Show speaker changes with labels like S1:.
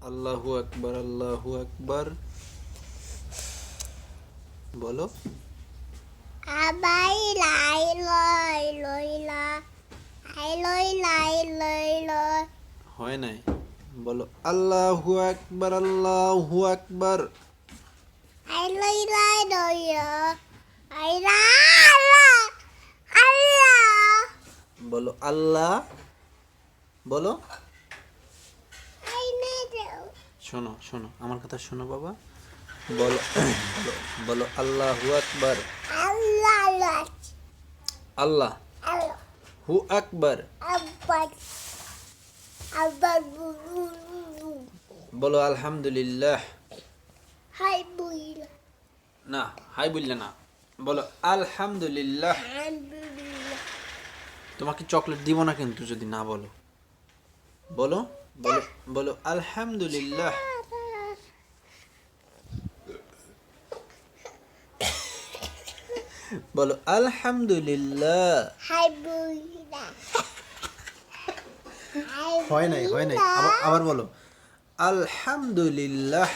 S1: আল্লাহু আকবার আল্লাহু আকবার বলো
S2: আবাই লাই লই লই লা আই লই লাই লই লই
S1: হয় নাই বলো আল্লাহু আকবার আল্লাহু আকবার
S2: আই লই লাই লই লা আই লা আল্লাহ আল্লাহ
S1: বলো আল্লাহ বলো
S2: আই নে দেও
S1: শোনো শোনো আমার কথা শোনো বাবা। বলো বলো, আল্লাহু আকবার।
S2: আল্লাহ।
S1: হু আকবর। বলো আলহামদুলিল্লাহ। না হাই বললে না। বলো আলহামদুলিল্লাহ। তোমাকে চকলেট দিব না কিন্তু যদি না বলো। বলো। বলো বলো আলহামদুলিল্লাহ। বলো আলহামদুলিল্লাহ। হয় নাই হয় নাই। আবার বলো। আলহামদুলিল্লাহ।